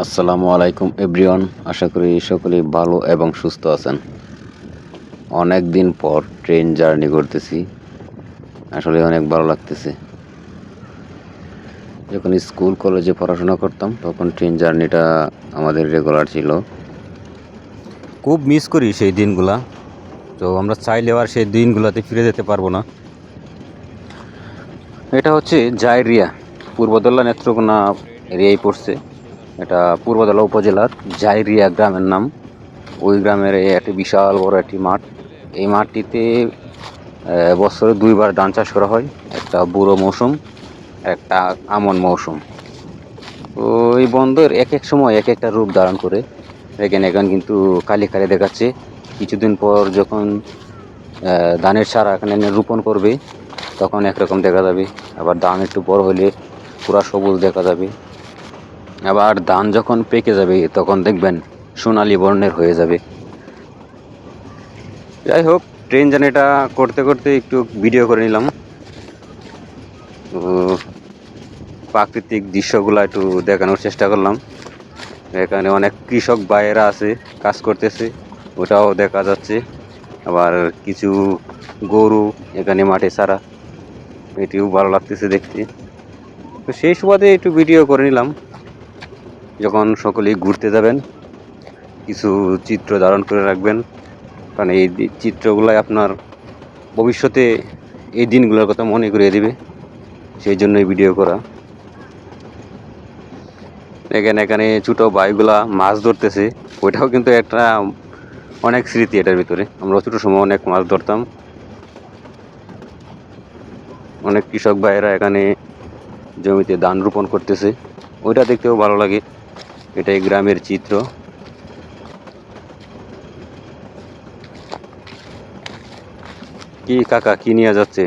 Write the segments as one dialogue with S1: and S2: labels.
S1: আসসালামু আলাইকুম এভরিওয়ান। আশা করি সকলেই ভালো এবং সুস্থ আছেন। অনেক দিন পর ট্রেন জার্নি করতেছি। আসলে অনেক ভালো লাগতেছে। যখন স্কুল কলেজে পড়াশোনা করতাম তখন ট্রেন জার্নিটা আমাদের রেগুলার ছিল। খুব মিস করি সেই দিনগুলা। তো আমরা চাইলেও আর সেই দিনগুলোতে ফিরে যেতে পারব না। এটা হচ্ছে জায়রিয়া পূর্বদল্লা নেত্রকোনা এরিয়ায় পড়ছে। এটা পূর্বদলা উপজেলার জাইরিয়া গ্রামের নাম। ওই গ্রামের একটি বিশাল বড় একটি মাঠ। এই মাঠটিতে বছরে দুইবার ধান চাষ করা হয়। একটা বুড়ো মৌসুম, একটা আমন মৌসুম। তো এই বন্দর এক এক সময় এক একটা রূপ ধারণ করে এখানে এখন কিন্তু কালি কালি দেখাচ্ছে। কিছুদিন পর যখন ধানের চারা এখানে এনে রোপণ করবে, তখন একরকম দেখা যাবে। আবার ধান একটু বড় হলে পুরা সবুজ দেখা যাবে। আবার ধান যখন পেকে যাবে, তখন দেখবেন সোনালী বর্ণের হয়ে যাবে। যাই হোক ট্রেন জার্নিটা করতে করতে একটু ভিডিও করে নিলাম। প্রাকৃতিক দৃশ্যগুলো একটু দেখানোর চেষ্টা করলাম। এখানে অনেক কৃষক বাইরা আছে, কাজ করতেছে, ওটাও দেখা যাচ্ছে। আবার কিছু গরু এখানে মাঠে ছাড়া, এটিও ভালো লাগতেছে দেখতে। তো সেই সুবাদে একটু ভিডিও করে নিলাম। যখন সকলেই ঘুরতে যাবেন, কিছু চিত্র ধারণ করে রাখবেন। কারণ এই চিত্রগুলাই আপনার ভবিষ্যতে এই দিনগুলোর কথা মনে করিয়ে দেবে। সেই জন্যই ভিডিও করা। এখানে এখানে ছোটো ভাইগুলা মাছ ধরতেছে। ওইটাও কিন্তু একটা অনেক স্মৃতি এটার ভিতরে। আমরা ছোটো সময় অনেক মাছ ধরতাম। অনেক কৃষক ভাইয়েরা এখানে জমিতে ধান রোপণ করতেছে। ওইটা দেখতেও ভালো লাগে। এটাই গ্রামের চিত্র। কি কাকা, কি নিয়ে যাচ্ছে?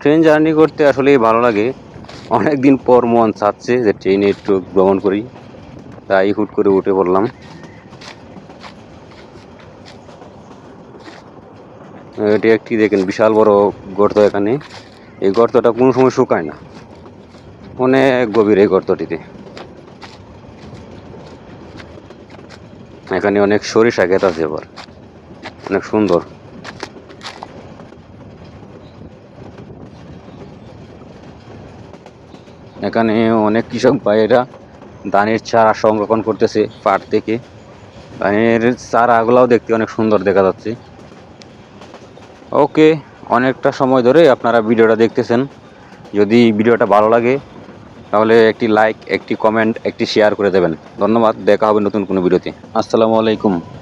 S1: ট্রেন জার্নি করতে আসলেই ভালো লাগে। অনেক দিন পর মন চাচ্ছে যে ট্রেনে একটু ভ্রমণ করি। তাই হুট করে উঠে পড়লাম। এটি একটি দেখেন, বিশাল বড় গর্ত এখানে। এই গর্তটা কোনো সময় শুকায় না। অনেক গভীর এই গর্তটিতে। এখানে অনেক সরিষা ক্ষেত আছে এবার অনেক সুন্দর। এখানে অনেক কৃষক ভাইয়েরা ধানের চারা সংরক্ষণ করতেছে পাট থেকে। ধানের চারাগুলাও দেখতে অনেক সুন্দর দেখা যাচ্ছে। ওকে, অনেকটা সময় ধরে আপনারা ভিডিওটা দেখতেছেন। যদি ভিডিওটা ভালো লাগে, তাহলে একটি লাইক একটি কমেন্ট একটি শেয়ার করে দেবেন। ধন্যবাদ, দেখা হবে নতুন কোনো ভিডিওতে। আসসালামু আলাইকুম।